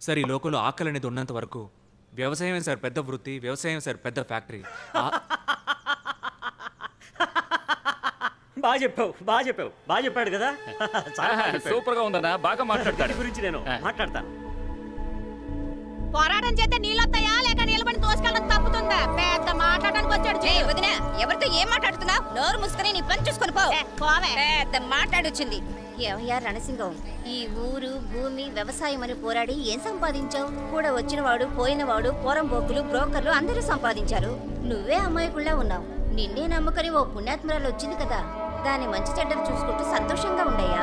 Sir ఈ లోకంలో ఆకలి అనేది ఉన్నంత వరకు వ్యవసాయమే సార్ పెద్ద వృత్తి వ్యవసాయం సార్ పెద్ద ఫ్యాక్టరీ. బాగా చెప్పావు బాగా చెప్పావు బాగా చెప్పాడు కదా. సూపర్గా ఉందన్నా బాగా మాట్లాడతాడు. గురించి నేను మాట్లాడతాను పోరాటం చేస్తే నీళ్ళొస్తాయా లేక నిలబడి తోసుకెళ్ళడం తప్పుతుందా? పెద్ద మాట్లాడడానికి వచ్చాడు. ఎవరితో ఏం మాట్లాడుతున్నావు? నోరు మూసుకొని నీ పని చూసుకొని పోవే. పెద్ద మాట్లాడొచ్చింది ఏమయ్యా రణసింగం ఈ ఊరు భూమి వ్యవసాయం అని పోరాడి ఏం సంపాదించావు? కూడా వచ్చినవాడు పోయినవాడు పోరంబోకులు బ్రోకర్లు అందరూ సంపాదించారు. నువ్వే అమాయకుల్లా ఉన్నావు. నిన్నే నమ్ముకొని ఓ పుణ్యాత్మరాలు వచ్చింది కదా. దాని మంచి చెడ్డలు చూసుకుంటూ సంతోషంగా ఉండయ్యా.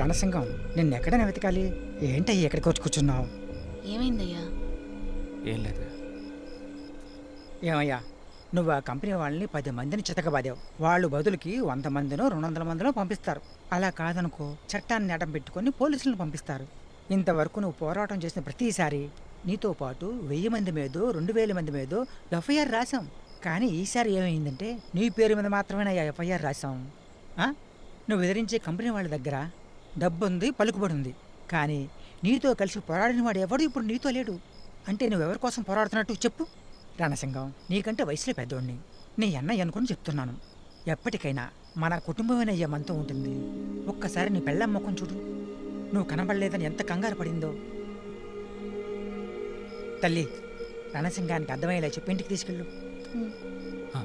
రణసింగం నిన్ను ఎక్కడైనా వెతకాలి? ఏంటయ్యా ఎక్కడికి వచ్చి కూర్చున్నావు? ఏమైందయ్యా? ఏం లేదు. ఏమయ్యా నువ్వు ఆ కంపెనీ వాళ్ళని పది మందిని చితకబాదావు. వాళ్ళు బదులుకి వంద మందినో రెండు వందల మందినో పంపిస్తారు. అలా కాదనుకో చట్టాన్ని అడ్డం పెట్టుకొని పోలీసులను పంపిస్తారు. ఇంతవరకు నువ్వు పోరాటం చేసిన ప్రతిసారి నీతో పాటు వెయ్యి మంది మీదో రెండు వేల మంది మీదో ఎఫ్ఐఆర్ రాసాం కానీ ఈసారి ఏమైందంటే నీ పేరు మీద మాత్రమే ఎఫ్ఐఆర్ రాసాం ఆ? నువ్వు ఎదిరించే కంపెనీ వాళ్ళ దగ్గర డబ్బుంది పలుకుబడి ఉంది కానీ నీతో కలిసి పోరాడిన వాడు ఎవడు ఇప్పుడు నీతో లేడు. అంటే నువ్వెవరి కోసం పోరాడుతున్నట్టు చెప్పు. రణసింగం నీకంటే వయసులో పెద్దోడిని. నీ అన్నయ్య అనుకుని చెప్తున్నాను. ఎప్పటికైనా మన కుటుంబమైన అయ్యే మనతో ఉంటుంది. ఒక్కసారి నీ పెళ్ళం ముఖం చూడు. నువ్వు కనబడలేదని ఎంత కంగారు పడిందో. తల్లి రణసింగానికి అర్థమయ్యేలా చెప్పి ఇంటికి తీసుకెళ్ళు.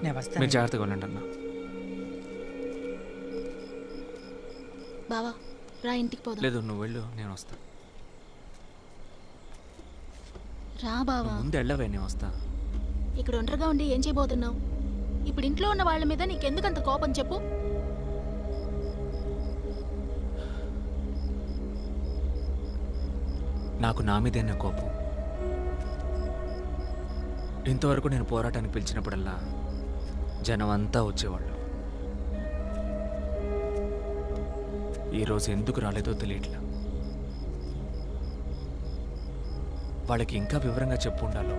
నేను వస్తాను. జాగ్రత్తగా ఉండండి అన్న. బావా. రా ఇంటికి పోదాం. లేదు నువ్వు వెళ్ళు నేను వస్తా. రా బావా. నువ్వు ముందు వెళ్ళవే నేను వస్తా. ఇక్కడ ఒంటరిగా ఉండి ఏం చేయబోతున్నావు? ఇప్పుడు ఇంట్లో ఉన్న వాళ్ళ మీద నీకెందుకు అంత కోపం చెప్పు. నాకు నా మీదైన కోపం. ఇంతవరకు నేను పోరాటానికి పిలిచినప్పుడల్లా జనం అంతా వచ్చేవాళ్ళు. ఈరోజు ఎందుకు రాలేదో తెలియట్లా. వాళ్ళకి ఇంకా వివరంగా చెప్పు ఉండాలో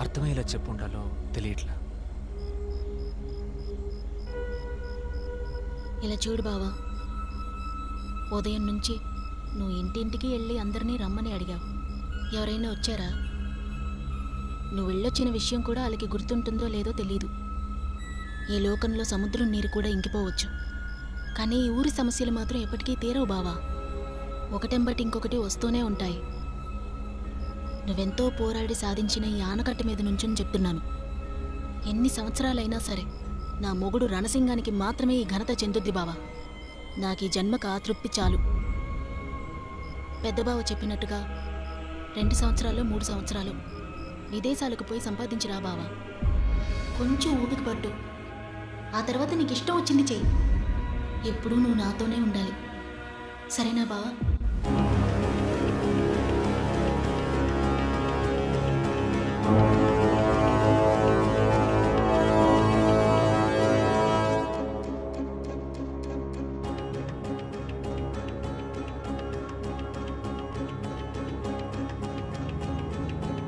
అర్థమయ్యేలా చెప్పుండాలో తెలియట్లా. ఇలా చూడు బావా ఉదయం నుంచి నువ్వు ఇంటింటికి వెళ్ళి అందరినీ రమ్మని అడిగావు. ఎవరైనా వచ్చారా? నువ్వు వెళ్ళొచ్చిన విషయం కూడా వాళ్ళకి గుర్తుంటుందో లేదో తెలీదు. ఈ లోకంలో సముద్రం నీరు కూడా ఇంకిపోవచ్చు. కానీ ఈ ఊరి సమస్యలు మాత్రం ఎప్పటికీ తీరవు బావా. ఒకటెంబటి ఇంకొకటి వస్తూనే ఉంటాయి. నువ్వెంతో పోరాడి సాధించిన ఈ ఆనకట్ట మీద నుంచొని చెప్తున్నాను. ఎన్ని సంవత్సరాలైనా సరే నా మొగుడు రణసింగానికి మాత్రమే ఈ ఘనత చెందుద్ది బావా. నాకు ఈ జన్మకు ఆ తృప్తి చాలు. పెద్దబావ చెప్పినట్టుగా రెండు సంవత్సరాలు మూడు సంవత్సరాలు విదేశాలకు పోయి సంపాదించిరా బావా. కొంచెం ఊపికి పట్టు. ఆ తర్వాత నీకు ఇష్టం వచ్చింది చెయ్యి. ఎప్పుడూ నువ్వు నాతోనే ఉండాలి సరేనా బావా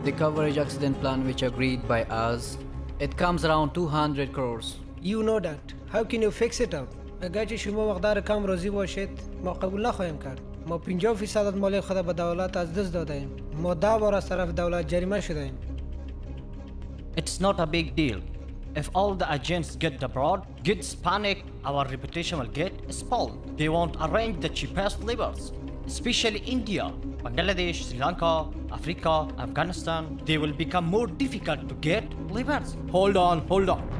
The coverage accident plan which agreed by us, it comes around 200 crores. You know that. How can you fix it up? اگرچه شما مقدار کم روزی باشید ما قبول نخواهیم کرد ما 50 فیصد از مال خود به دولت از دست داده ایم ما ده بار از طرف دولت جریمه شده ایم It's not a big deal. If all the agents get abroad, gets panic, our reputation will get spoiled. They won't arrange the cheapest labors, especially India, Bangladesh, Sri Lanka, Africa, Afghanistan. They will become more difficult to get labors. Hold on, hold on.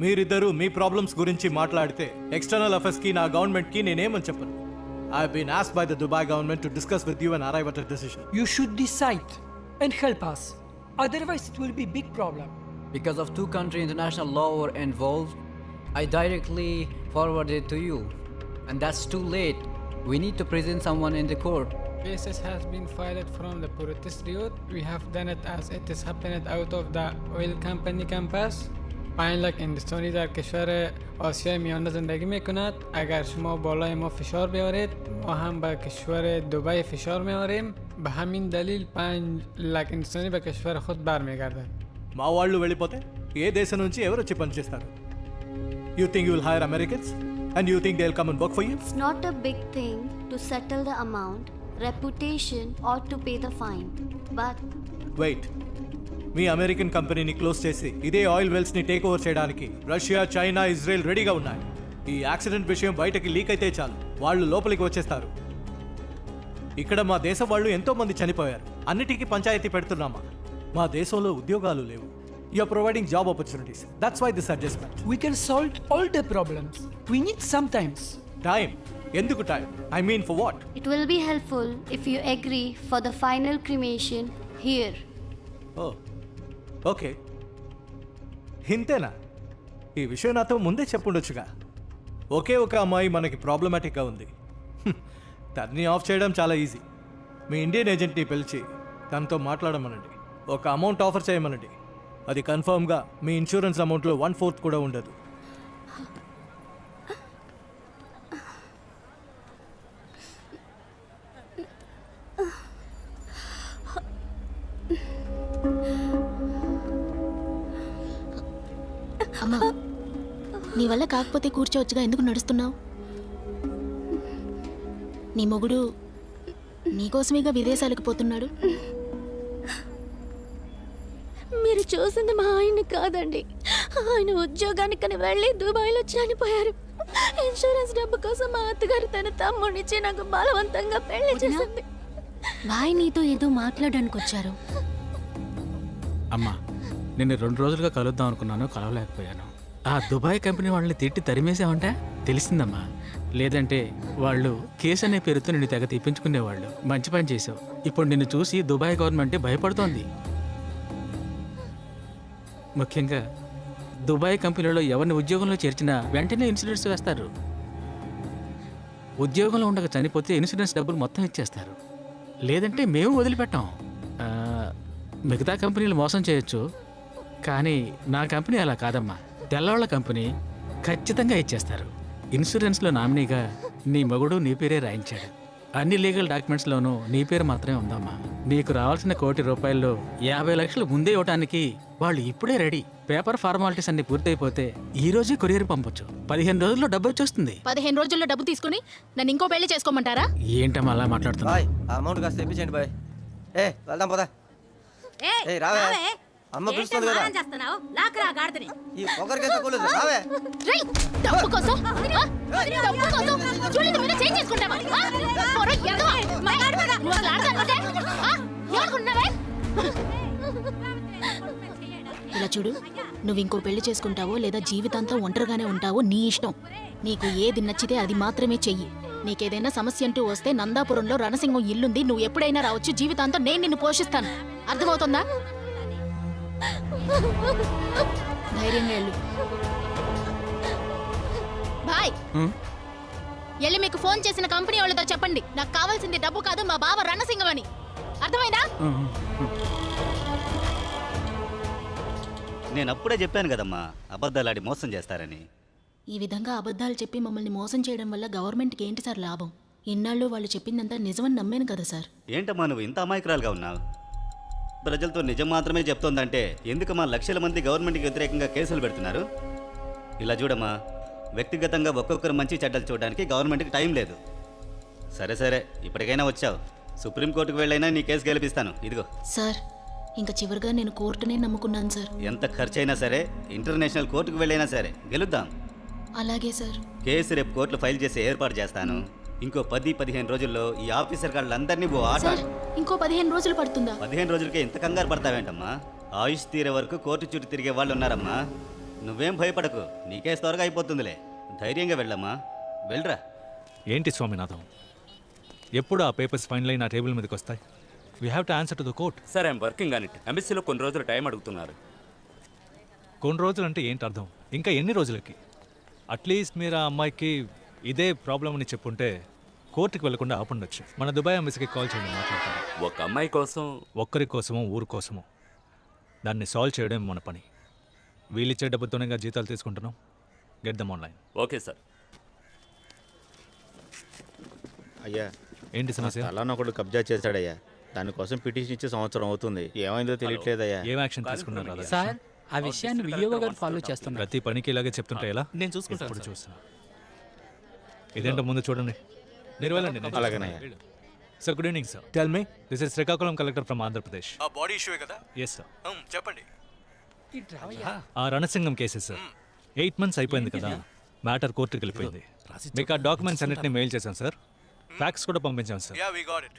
మీరిద్దరూ మీ problems గురించి మాట్లాడితే external అఫేర్స్కి నా గవర్నమెంట్కి నేనేమని చెప్పను I been ask by the Dubai government to discuss with you and arrive at decision You should decide and help us. Otherwise, it will be big problem. Because of two country international law were involved, I directly forwarded to you. And that's too late. We need to present someone in the court. Cases has been filed from the protest route. We have done it as it is happening out of the oil company campus. پنج لک هندوستانی در کشور آسیای میانه زندگی میکند اگر شما بالای ما فشار بیارید ما هم به کشور دبی فشار میاریم به همین دلیل پنج لک هندوستانی به کشور خود برمیگردد మా వాళ్ళు వెళ్ళిపోతే ఏ దేశం నుంచి ఎవరు వచ్చి పనిచేస్తారు you think you will hire Americans and you think they will come and work for you It's not a big thing to settle the amount, reputation, or to pay the fine. But wait me American కంపెనీని close చేసి ఇదే oil వెల్స్ని take over చేయడానికి Russia China Israel రెడీగా ఉన్నాయి. ఈ accident విషయం బయటకి లీక్ అయితే చాలు. వాళ్ళు లోపలికి వచ్చేస్తారు. ఇక్కడ మా దేశం వాళ్ళు ఎంతో మంది చనిపోయారు. అన్నిటికీ పంచాయతీ పెడుతున్నామా? మా దేశంలో ఉద్యోగాలు లేవు. You are providing job opportunities that's why this adjustment We can solve all the problems. We need sometimes. Time ఎందుకు time I mean for what it will be helpful if you agree for the final cremation here. Oh okay. ఇంతేనా? ఈ విషయం నాతో ముందే చెప్పుండొచ్చుగా. ఒకే ఒక అమ్మాయి మనకి ప్రాబ్లమాటిక్గా ఉంది. తన్ని ఆఫ్ చేయడం చాలా ఈజీ. మీ ఇండియన్ ఏజెంట్ని పిలిచి తనతో మాట్లాడమనండి. ఒక అమౌంట్ ఆఫర్ చేయమనండి. అది కన్ఫర్మ్గా మీ ఇన్సూరెన్స్ అమౌంట్లో వన్ ఫోర్త్ కూడా ఉండదు. నీ వల్ల కాకపోతే కూర్చోవచ్చుగా ఎందుకు నడుస్తున్నావు? నీ మొగుడు నీకోసమేగా విదేశాలకు పోతున్నాడు? మీరు చూసింది మా ఆయన్ని కాదండి. ఆయన ఉద్యోగానికని వెళ్ళి దుబాయ్లో చనిపోయారు. ఇన్సూరెన్స్ డబ్బు కోసం మా అత్తగారు తన తమ్ముడిచ్చి నాకు బలవంతంగా పెళ్ళి చేసింది. బాయ్ నీతో ఏదో మాట్లాడడానికి వచ్చారు. అమ్మా నిన్ను రెండు రోజులుగా కలుద్దాం అనుకున్నాను కలవలేకపోయాను. ఆ దుబాయ్ కంపెనీ వాళ్ళని తిట్టి తరిమేసావంటే తెలిసిందమ్మా. లేదంటే వాళ్ళు కేసు అనే పేరుతో నిన్ను తెగ తెప్పించుకునేవాళ్ళు. మంచి పని చేసావు ఇప్పుడు నిన్ను చూసి దుబాయ్ గవర్నమెంట్ భయపడుతోంది. ముఖ్యంగా దుబాయ్ కంపెనీలో ఎవరిని ఉద్యోగంలో చేర్చినా వెంటనే ఇన్సూరెన్స్ వేస్తారు. ఉద్యోగంలో ఉండక చనిపోతే ఇన్సూరెన్స్ డబ్బులు మొత్తం ఇచ్చేస్తారు. లేదంటే మేము వదిలిపెట్టాం. మిగతా కంపెనీలు మోసం చేయొచ్చు. కానీ నా కంపెనీ అలా కాదమ్మా. తెల్లవాళ్ళ కంపెనీ ఖచ్చితంగా ఇచ్చేస్తారు. ఇన్సూరెన్స్లో నామినీగా నీ మగుడు నీ పేరే రాయించాడు. అన్ని లీగల్ డాక్యుమెంట్స్లోనూ నీ పేరు మాత్రమే ఉందమ్మా. నీకు రావాల్సిన కోటి రూపాయల్లో యాభై లక్షలు ముందే ఇవ్వటానికి వాళ్ళు ఇప్పుడే రెడీ. పేపర్ ఫార్మాలిటీస్ అన్ని పూర్తయిపోతే ఈ రోజే కొరియర్ పంపొచ్చు. పదిహేను రోజుల్లో డబ్బు వచ్చేస్తుంది. పదిహేను రోజుల్లో డబ్బు తీసుకుని నన్ను ఇంకో పెళ్ళి చేసుకోమంటారా? ఏంటమ్మా అలా మాట్లాడుతున్నా బాయ్ ఆ అమౌంట్ కాస్త తెప్పించండి బాయ్. ఏ వెళ్దాం పోదా. ఏయ్, రావే. అమ్మ పిలుస్తుంది కదా. చేస్తున్నావు లాక్రా గాడిదని. ఈ రావే. రేయ్, డబ్బు కోసం ఆ? డబ్బు కోసం చూడలేదు మీద చేంజ్ చేసుకుంటావా? ఆ? పొర ఎదవా. ఏమనుకుంటున్నావే? ఇలా చూడు నువ్వు ఇంకో పెళ్ళి చేసుకుంటావో లేదా జీవితాంతం ఒంటరిగానే ఉంటావో నీ ఇష్టం. నీకు ఏది నచ్చితే అది మాత్రమే చెయ్యి. నీకేదైనా సమస్య అంటూ వస్తే నందాపురంలో రణసింహం ఇల్లుంది. నువ్వు ఎప్పుడైనా రావచ్చు. జీవితాంతం నేను నిన్ను పోషిస్తాను. అర్థమవుతుందా? ధైర్యంగా వెళ్ళు. బాయ్? వెళ్ళి మీకు ఫోన్ చేసిన కంపెనీ వాళ్ళతో చెప్పండి. నాకు కావాల్సింది డబ్బు కాదు మా బావ రణసింగం అని. అర్థమైందా? నేను అప్పుడే చెప్పాను కదమ్మా అబద్ధాలాడి మోసం చేస్తారని. ఈ విధంగా అబద్ధాలు చెప్పి మమ్మల్ని మోసం చేయడం వల్ల గవర్నమెంట్కి ఏంటి సార్ లాభం? ఇన్నాళ్ళు వాళ్ళు చెప్పిందంతా నిజమని నమ్మాను కదా సార్. ఏంటమ్మా నువ్వు ఇంత అమాయకురాలుగా ఉన్నావు? ప్రజలతో నిజం మాత్రమే చెప్తోందంటే ఎందుకమ్మా లక్షల మంది గవర్నమెంట్కి వ్యతిరేకంగా కేసులు పెడుతున్నారు? ఇలా చూడమ్మా వ్యక్తిగతంగా ఒక్కొక్కరు మంచి చెడ్డలు చూడడానికి గవర్నమెంట్కి టైం లేదు. సరే సరే ఇప్పటికైనా వచ్చావు. సుప్రీంకోర్టుకు వెళ్ళైనా నీ కేసు గెలిపిస్తాను. ఇదిగో. సార్ ఇంకా చివరిగా నేను కోర్టునే నమ్ముకున్నాను సార్. ఎంత ఖర్చైనా సరే ఇంటర్నేషనల్ కోర్టుకు వెళ్ళైనా సరే గెలుద్దాం. అలాగే సార్. కేసు రేపు కోర్టులో ఫైల్ చేసి ఏర్పాటు చేస్తాను. ఇంకో పది పదిహేను రోజుల్లో ఈ ఆఫీసర్ వాళ్ళందరినీ ఓ ఆట. సార్ ఇంకో పదిహేను రోజులు పడుతుందా? పదిహేను రోజులకే ఇంత కంగారు పడతావేంటమ్మా? ఆయుష్ తీరే వరకు కోర్టు చుట్టూ తిరిగే వాళ్ళు ఉన్నారమ్మా నువ్వేం భయపడకు నీ కేసు త్వరగా అయిపోతుందిలే. ధైర్యంగా వెళ్ళమ్మా. వెళ్ళరా. ఏంటి స్వామినాథం ఎప్పుడు ఆ పేపర్స్ ఫైనల్ నా టేబుల్ మీదకి వస్తాయి we have to answer to the court sir I'm working on it ఎంబసీలో కొన్ని రోజులు టైం అడుగుతున్నారు. కొన్ని రోజులు అంటే ఏంటి అర్థం? ఇంకా ఎన్ని రోజులకి? అట్లీస్ట్ మీరు ఆ అమ్మాయికి ఇదే ప్రాబ్లం అని చెప్పుంటే కోర్టుకి వెళ్ళకుండా ఆపుండొచ్చు. మన దుబాయ్ ఎంబసీకి కాల్ చేయండి మాట్లాడతాను. ఒక అమ్మాయి కోసం ఒక్కరి కోసమో ఊరు కోసమో. దాన్ని సాల్వ్ చేయడం మన పని. వీళ్ళిచ్చే డబ్బుతోనే ఇంకా జీతాలు తీసుకుంటున్నాం. Get them online. Okay sir. అయ్యా ఏంటి సమస్య? స్థలాన్ని ఒకడు కబ్జా చేశాడయ్యా. దానికోసం పిటిషన్ ఇచ్చి సంవత్సరం అవుతుంది. ఏమైందో తెలియట్లేదయ్యా. ఏం యాక్షన్ తీసుకున్నారు రాధా? సార్ ఆ విషయాన్ని వియోగ గారు ఫాలో చేస్తున్నారు ప్రతి పనికి ఇలాగే చెప్తుంటే ఎలా? నేను చూసుకుంటాను ఇప్పుడు చూస్తున్నా. ఇదేంటో ముందు చూడండి. Sir good evening sir tell me this is Srikakulam collector from Andhra Pradesh ఆ బాడీ ఇష్యూ కదా? ఎస్ సార్ చెప్పండి. ఆ Ranasingam cases sir eight months అయిపోయింది కదా. మ్యాటర్ కోర్టుకి వెళ్ళిపోయింది. మీకు ఆ డాక్యుమెంట్స్ అన్నిటిని మెయిల్ చేశాం సార్ ఫ్యాక్స్ కూడా పంపించాం sir yeah we got it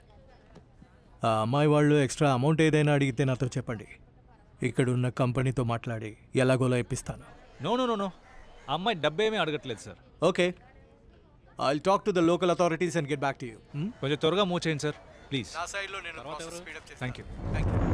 ఆ అమ్మాయి వాళ్ళు ఎక్స్ట్రా అమౌంట్ ఏదైనా అడిగితే నాతో చెప్పండి. ఇక్కడ ఉన్న కంపెనీతో మాట్లాడి ఎలాగోలా ఇప్పిస్తాను. నో నో నో నో అమ్మాయి డబ్బేమీ అడగట్లేదు sir okay I talk to the local authorities and get back to you కొంచెం త్వరగా మూవ్ చేయండి సార్ ప్లీజ్ నా సైడ్లో నేను థ్యాంక్ యూ థ్యాంక్ యూ